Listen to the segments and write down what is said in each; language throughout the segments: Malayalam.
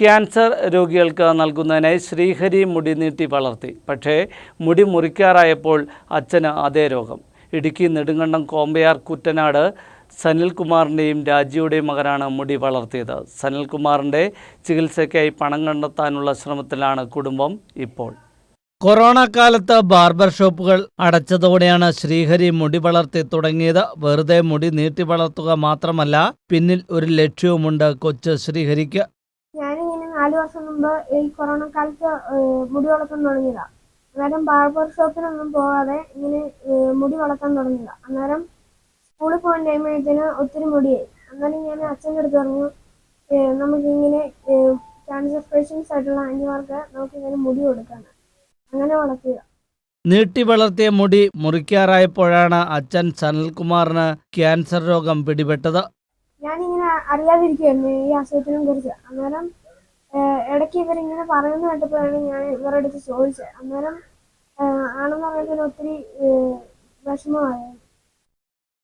ക്യാൻസർ രോഗികൾക്ക് നൽകുന്നതിനായി ശ്രീഹരി മുടി നീട്ടി വളർത്തി. പക്ഷേ മുടി മുറിക്കാറായപ്പോൾ അച്ഛന് അതേ രോഗം. ഇടുക്കി നെടുങ്കണ്ടം കോമ്പയാർ കുറ്റനാട് സനിൽകുമാറിന്റെയും രാജിയുടെയും മകനാണ് മുടി വളർത്തിയത്. സനിൽകുമാറിന്റെ ചികിത്സയ്ക്കായി പണം കണ്ടെത്താനുള്ള ശ്രമത്തിലാണ് കുടുംബം ഇപ്പോൾ. കൊറോണ കാലത്ത് ബാർബർ ഷോപ്പുകൾ അടച്ചതോടെയാണ് ശ്രീഹരി മുടി വളർത്തി തുടങ്ങിയത്. വെറുതെ മുടി നീട്ടി വളർത്തുക മാത്രമല്ല പിന്നിൽ ഒരു ലക്ഷ്യവുമുണ്ട് കൊച്ചു ശ്രീഹരിക്ക്. നാല് വർഷം മുമ്പ് ഈ കൊറോണ കാലത്ത് മുടി വളർത്താൻ തുടങ്ങിയതാ. അന്നേരം ബാർബർ ഷോപ്പിനൊന്നും പോകാതെ ഇങ്ങനെ മുടി വളർത്താൻ തുടങ്ങിയതാ. അന്നേരം സ്കൂളിൽ പോകാൻ ആയതിന് ഒത്തിരി മുടിയായി. അന്നേരം ഞാൻ അച്ഛന്റെ അടുത്ത് പറഞ്ഞു നമുക്കിങ്ങനെ ക്യാൻസർ പേഷ്യൻസ് ആയിട്ടുള്ള ആന്റിമാർക്ക് നമുക്കിങ്ങനെ മുടി കൊടുക്കാണ് അങ്ങനെ വളർത്തിയതാ. നീട്ടി വളർത്തിയ മുടി മുറിക്കാറായപ്പോഴാണ് അച്ഛൻ സനൽകുമാറിന് ക്യാൻസർ രോഗം പിടിപെട്ടത്. ഞാനിങ്ങനെ അറിയാതിരിക്കുന്നു ഈ അസുഖത്തിനെ കുറിച്ച്. അന്നേരം ഇടയ്ക്ക് ഇവരിങ്ങനെ പറയുന്ന കേട്ടപ്പോഴാണ് ഞാൻ ഇവരുടെ അടുത്ത് ചോദിച്ചത്. അന്നേരം ആണെന്ന് പറയുന്നതിന് ഒത്തിരി വിഷമമായ.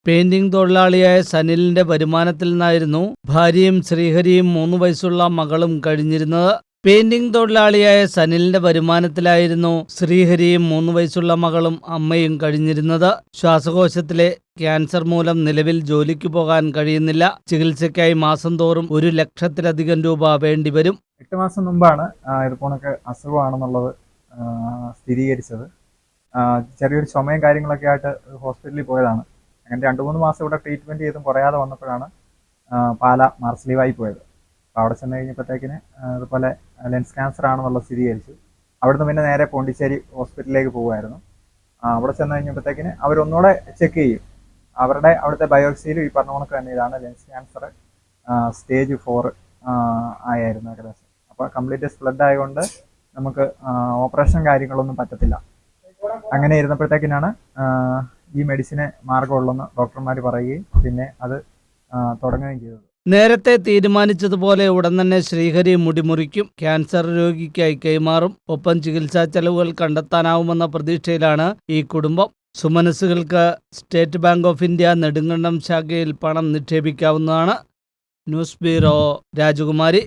പെയിന്റിംഗ് തൊഴിലാളിയായ സനിലിന്റെ വരുമാനത്തിൽ നിന്നായിരുന്നു ഭാര്യയും ശ്രീഹരിയും മൂന്ന് വയസ്സുള്ള മകളും കഴിഞ്ഞിരുന്നത്. പെയിന്റിംഗ് തൊഴിലാളിയായ സനിലിന്റെ വരുമാനത്തിലായിരുന്നു ശ്രീഹരിയും മൂന്ന് വയസ്സുള്ള മകളും അമ്മയും കഴിഞ്ഞിരുന്നത്. ശ്വാസകോശത്തിലെ ക്യാൻസർ മൂലം നിലവിൽ ജോലിക്ക് പോകാൻ കഴിയുന്നില്ല. ചികിത്സയ്ക്കായി മാസം തോറും ഒരു ലക്ഷത്തിലധികം രൂപ വേണ്ടിവരും. എട്ട് മാസം മുമ്പാണ് ആ, ഇത് അസുഖമാണെന്നുള്ളത് സ്ഥിരീകരിച്ചത്. ചെറിയൊരു ചുമയും കാര്യങ്ങളൊക്കെ ആയിട്ട് ഹോസ്പിറ്റലിൽ പോയതാണ്. അങ്ങനെ രണ്ട് മൂന്ന് മാസം ഇവിടെ ട്രീറ്റ്മെന്റ് ചെയ്തും കുറയാതെ വന്നപ്പോഴാണ് പാല മാർസ്ലീവായി പോയത്. അപ്പോൾ അവിടെ ചെന്ന് കഴിഞ്ഞപ്പോഴത്തേക്കിന് അതുപോലെ ലെൻസ് ക്യാൻസർ ആണെന്നുള്ളത് സ്ഥിരീകരിച്ചു. അവിടുന്ന് പിന്നെ നേരെ പോണ്ടിച്ചേരി ഹോസ്പിറ്റലിലേക്ക് പോകുമായിരുന്നു. അവിടെ ചെന്ന് കഴിഞ്ഞപ്പോഴത്തേക്കിന് അവരൊന്നുകൂടെ ചെക്ക് ചെയ്യും. അവരുടെ അവിടുത്തെ ബയോപ്സിയിലും ഈ പറഞ്ഞ കണക്ക് തന്നെ ഇതാണ് ലെൻസ് ക്യാൻസർ സ്റ്റേജ് ഫോർ ആയിരുന്നു ഏകദേശം. അപ്പോൾ കംപ്ലീറ്റ് സ്പ്ലഡ് ആയതുകൊണ്ട് നമുക്ക് ഓപ്പറേഷൻ കാര്യങ്ങളൊന്നും പറ്റത്തില്ല. അങ്ങനെ ഇരുന്നപ്പോഴത്തേക്കിനാണ് ഈ മെഡിസിന് മാർഗമുള്ളെന്ന് ഡോക്ടർമാർ പറയുകയും പിന്നെ അത് തുടങ്ങുകയും ചെയ്തത്. നേരത്തെ തീരുമാനിച്ചതുപോലെ ഉടൻ തന്നെ ശ്രീഹരി മുടിമുറിക്കും ക്യാൻസർ രോഗിക്കായി കൈമാറും ഒപ്പം ചികിത്സാ ചെലവുകൾ കണ്ടെത്താനാവുമെന്ന പ്രതീക്ഷയിലാണ് ഈ കുടുംബം. സുമനസ്സുകൾക്ക് State Bank of India Nedumkandam ശാഖയിൽ പണം നിക്ഷേപിക്കാവുന്നതാണ്. ന്യൂസ് ബ്യൂറോ രാജകുമാരി.